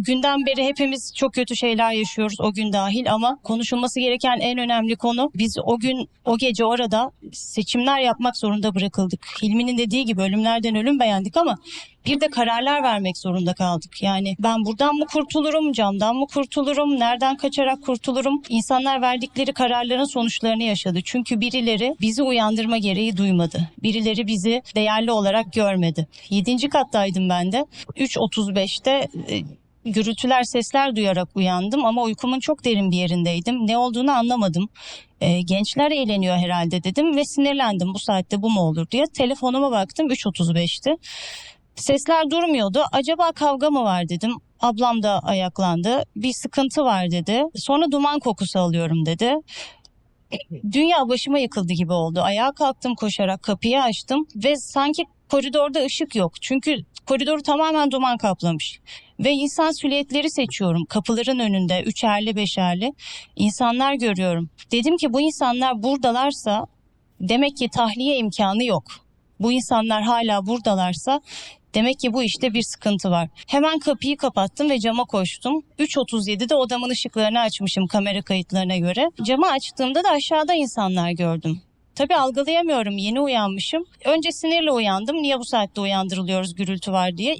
Günden beri hepimiz çok kötü şeyler yaşıyoruz o gün dahil ama konuşulması gereken en önemli konu biz o gün o gece orada seçimler yapmak zorunda bırakıldık. Hilmi'nin dediği gibi ölümlerden ölüm beğendik ama bir de kararlar vermek zorunda kaldık. Yani ben buradan mı kurtulurum, camdan mı kurtulurum, nereden kaçarak kurtulurum? İnsanlar verdikleri kararların sonuçlarını yaşadı. Çünkü birileri bizi uyandırma gereği duymadı. Birileri bizi değerli olarak görmedi. Yedinci kattaydım ben de. 3.35'te e, gürültüler, sesler duyarak uyandım ama uykumun çok derin bir yerindeydim. Ne olduğunu anlamadım. E, gençler eğleniyor herhalde dedim ve sinirlendim bu saatte bu mu olur diye. Telefonuma baktım 3.35'ti. Sesler durmuyordu. Acaba kavga mı var dedim. Ablam da ayaklandı. Bir sıkıntı var dedi. Sonra duman kokusu alıyorum dedi. Dünya başıma yıkıldı gibi oldu. Ayağa kalktım koşarak kapıyı açtım ve sanki koridorda ışık yok. Çünkü koridoru tamamen duman kaplamış. Ve insan silüetleri seçiyorum. Kapıların önünde üçerli beşerli insanlar görüyorum. Dedim ki bu insanlar buradalarsa demek ki tahliye imkanı yok. Bu insanlar hala buradalarsa Demek ki bu işte bir sıkıntı var. Hemen kapıyı kapattım ve cama koştum. 3.37'de odamın ışıklarını açmışım kamera kayıtlarına göre. Camı açtığımda da aşağıda insanlar gördüm. Tabii algılayamıyorum yeni uyanmışım. Önce sinirle uyandım. Niye bu saatte uyandırılıyoruz gürültü var diye.